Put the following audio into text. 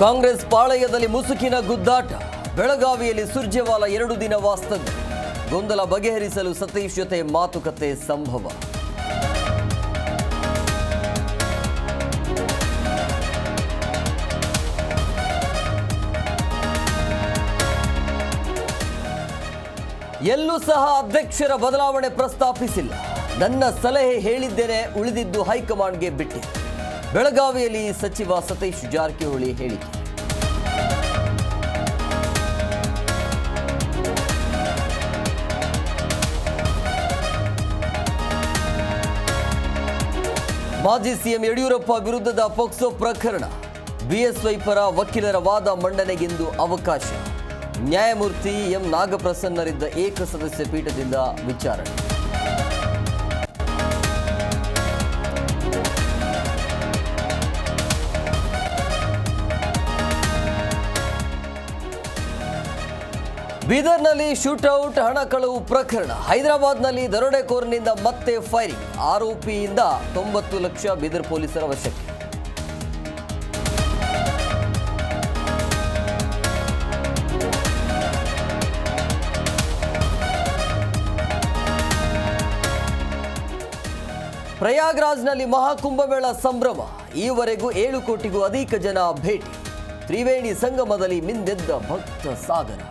ಕಾಂಗ್ರೆಸ್ ಪಾಳಯದಲ್ಲಿ ಮುಸುಕಿನ ಗುದ್ದಾಟ. ಬೆಳಗಾವಿಯಲ್ಲಿ ಸುರ್ಜೇವಾಲ ಎರಡು ದಿನ ವಾಸ್ತವ್ಯ. ಗೊಂದಲ ಬಗೆಹರಿಸಲು ಸತೀಶ್ ಜೊತೆ ಮಾತುಕತೆ ಸಂಭವ. ಎಲ್ಲೂ ಸಹ ಅಧ್ಯಕ್ಷರ ಬದಲಾವಣೆ ಪ್ರಸ್ತಾಪಿಸಿಲ್ಲ. ನನ್ನ ಸಲಹೆ ಹೇಳಿದ್ದೇನೆ, ಉಳಿದಿದ್ದು ಹೈಕಮಾಂಡ್ಗೆ ಬಿಟ್ಟಿದೆ. ಬೆಳಗಾವಿಯಲ್ಲಿ ಸಚಿವ ಸತೀಶ್ ಜಾರಕಿಹೊಳಿ ಹೇಳಿಕೆ. ಮಾಜಿ ಸಿಎಂ ಯಡಿಯೂರಪ್ಪ ವಿರುದ್ಧದ ಪೋಕ್ಸೋ ಪ್ರಕರಣ. ಬಿಎಸ್ವೈ ಪರ ವಕೀಲರ ವಾದ ಮಂಡನೆಗೆಂದು ಅವಕಾಶ. ನ್ಯಾಯಮೂರ್ತಿ ಎಂ ನಾಗಪ್ರಸನ್ನರಿದ್ದ ಏಕಸದಸ್ಯ ಪೀಠದಿಂದ ವಿಚಾರಣೆ. ಬೀದರ್ನಲ್ಲಿ ಶೂಟೌಟ್ ಹಣ ಕಳವು ಪ್ರಕರಣ. ಹೈದರಾಬಾದ್ನಲ್ಲಿ ದರೋಡೆಕೋರ್ನಿಂದ ಮತ್ತೆ ಫೈರಿಂಗ್. ಆರೋಪಿಯಿಂದ ತೊಂಬತ್ತು ಲಕ್ಷ ಬೀದರ್ ಪೊಲೀಸರ ವಶಕ್ಕೆ. ಪ್ರಯಾಗ್ರಾಜ್ನಲ್ಲಿ ಮಹಾಕುಂಭಮೇಳ ಸಂಭ್ರಮ. ಈವರೆಗೂ ಏಳು ಕೋಟಿಗೂ ಅಧಿಕ ಜನ ಭೇಟಿ. ತ್ರಿವೇಣಿ ಸಂಗಮದಲ್ಲಿ ಮಿಂದೆದ್ದ ಭಕ್ತ ಸಾಗರ